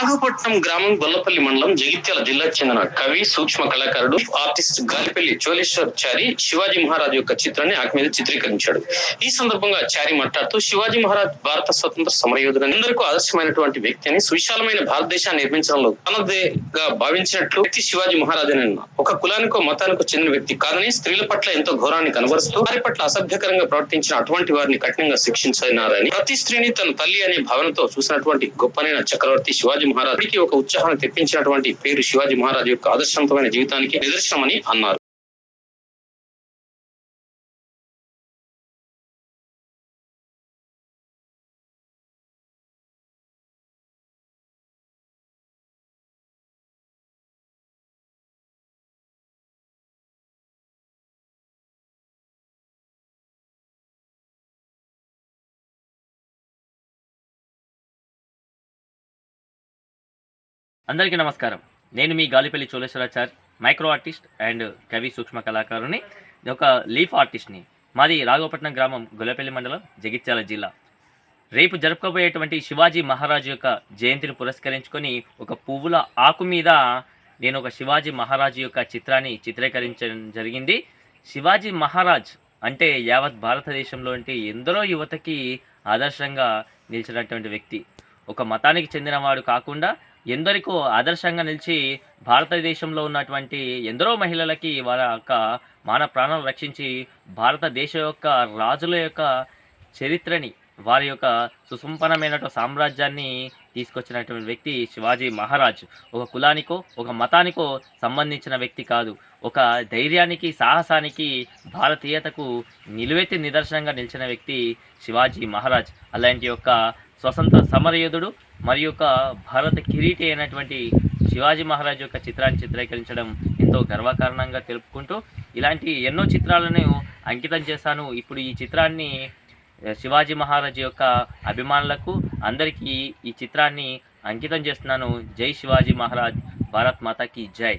నాగపట్నం గ్రామం గొల్లపల్లి మండలం జగిత్యాల జిల్లాకు చెందిన కవి సూక్ష్మ కళాకారుడు ఆర్టిస్ట్ గాలిపల్లి చోళేశ్వర్ చారి శివాజీ మహారాజ్ యొక్క చిత్రాన్ని ఆకు మీద చిత్రీకరించాడు. ఈ సందర్భంగా చారి మాట్లాడుతూ శివాజీ మహారాజ్ భారత స్వతంత్ర సమరయోధుడు అందరికీ ఆదర్శమైనటువంటి వ్యక్తి అని సువిశాలమైన భారతదేశాన్ని నిర్మించడంలో తనదేగా భావించినట్లు వ్యక్తి శివాజీ మహారాజ్ అని ఒక కులానికో మతానికో చెందిన వ్యక్తి కాదని స్త్రీల పట్ల ఎంతో ఘోరాన్ని కనబరుస్తూ వారి పట్ల అసభ్యకరంగా ప్రవర్తించిన అటువంటి వారిని కఠినంగా శిక్షించినారని ప్రతి స్త్రీని తన తల్లి అనే భావనతో చూసినటువంటి గొప్పనైన చక్రవర్తి శివాజీ మహారాజుకి ఒక ఉత్సాహాన్ని తెప్పించినటువంటి పేరు శివాజీ మహారాజ్ యొక్క ఆదర్శవంతమైన జీవితానికి నిదర్శనమని అన్నారు. అందరికీ నమస్కారం. నేను మీ Galipalli Choleshwarachar micro artist and కవి సూక్ష్మ కళాకారుని. ఒక లీఫ్ ఆర్టిస్ట్ని. మాది రాఘవపట్నం గ్రామం గొల్లపల్లి మండలం జగిత్యాల జిల్లా. రేపు జరుపుకోబోయేటువంటి శివాజీ మహారాజు యొక్క జయంతిని పురస్కరించుకొని ఒక పువ్వుల ఆకు మీద నేను ఒక శివాజీ మహారాజు యొక్క చిత్రాన్ని చిత్రీకరించడం జరిగింది. శివాజీ మహారాజ్ అంటే యావత్ భారతదేశంలో అంటే ఎందరో యువతకి ఆదర్శంగా నిలిచినటువంటి వ్యక్తి. ఒక మతానికి చెందినవాడు కాకుండా ఎందరికో ఆదర్శంగా నిలిచి భారతదేశంలో ఉన్నటువంటి ఎందరో మహిళలకి వాళ్ళ యొక్క మాన ప్రాణాలు రక్షించి భారతదేశం యొక్క రాజుల యొక్క చరిత్రని వారి యొక్క సుసంపన్నమైనటువంటి సామ్రాజ్యాన్ని తీసుకొచ్చినటువంటి వ్యక్తి శివాజీ మహారాజ్. ఒక కులానికో ఒక మతానికో సంబంధించిన వ్యక్తి కాదు. ఒక ధైర్యానికి సాహసానికి భారతీయతకు నిలువెత్తి నిదర్శనంగా నిలిచిన వ్యక్తి శివాజీ మహారాజ్. అలాంటి యొక్క స్వతంత్ర సమరయోధుడు మరి యొక్క భారత కిరీటి అయినటువంటి శివాజీ మహారాజ్ యొక్క చిత్రాన్ని చిత్రీకరించడం ఎంతో గర్వకారణంగా తెలుపుకుంటూ ఇలాంటి ఎన్నో చిత్రాలను అంకితం చేశాను. ఇప్పుడు ఈ చిత్రాన్ని శివాజీ మహారాజ్ యొక్క అభిమానులకు అందరికీ ఈ చిత్రాన్ని అంకితం చేస్తున్నాను. జై శివాజీ మహారాజ్. భారత్ మాతాకి జై.